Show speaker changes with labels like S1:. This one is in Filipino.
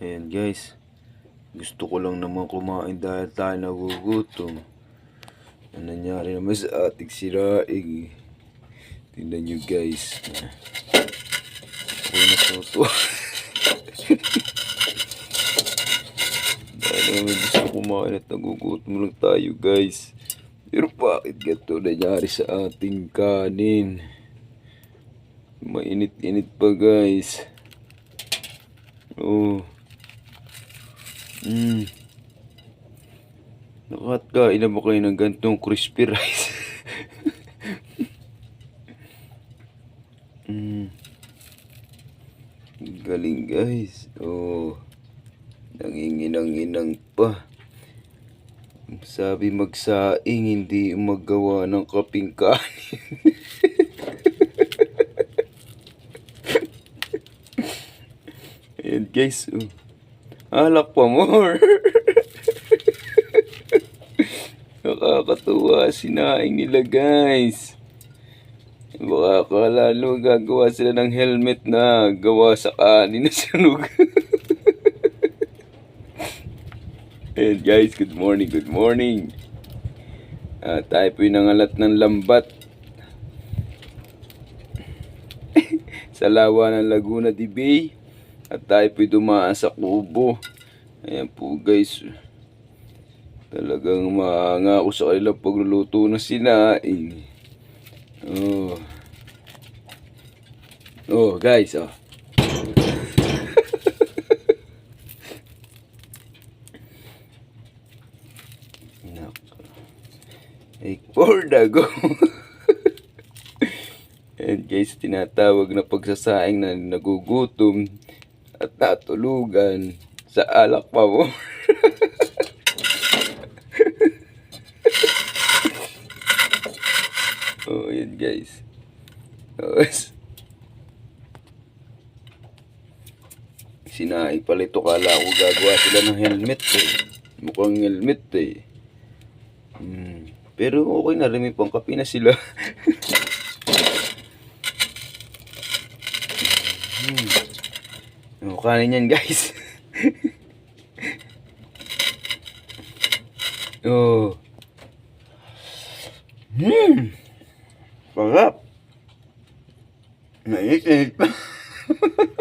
S1: Ayan guys. Gusto ko lang naman kumain dahil tayo nagugutom. Ano nangyari naman sa ating siraing. eh. Tingnan nyo guys. Ako na to. dahil naman gusto kumain at nagugutom lang tayo guys. Pero bakit ganito nangyari sa ating kanin? Mainit-init pa guys. Oh. Mm. Nakatkain na ba kayo ng gantong crispy rice? mm. Galing guys. Oh. Nanginginang-inang pa. Sabi magsaing, hindi magawa ng kaping kanin. Ayan guys. Oh. Alak pa more. Nakakatuwa sinaing nila guys. Baka kalalo gagawa sila ng helmet na gawa sa kanin na sunog. Ayan guys, good morning, good morning. Ah, tayo po'y nangalat ng lambat sa lawa ng Laguna de Bay. At tayo po'y dumaan sa kubo. Ayan po guys. Talagang maanga ako sa kanilang pagluluto ng sinaing. Oh. Oh guys, oh. Take for the go. And guys, tinatawag na pagsasaing na nagugutom at natulugan sa alak pa mo. oh, yun guys. Oh, s- Sinaing pala ito. Kala ko gagawa sila ng helmet eh. Mukhang helmet eh. Hmm. Pero okay na rin. May pangkapi na sila. hmm. Kanin yan guys. oh. Hmm. Sarap. Naiit-init.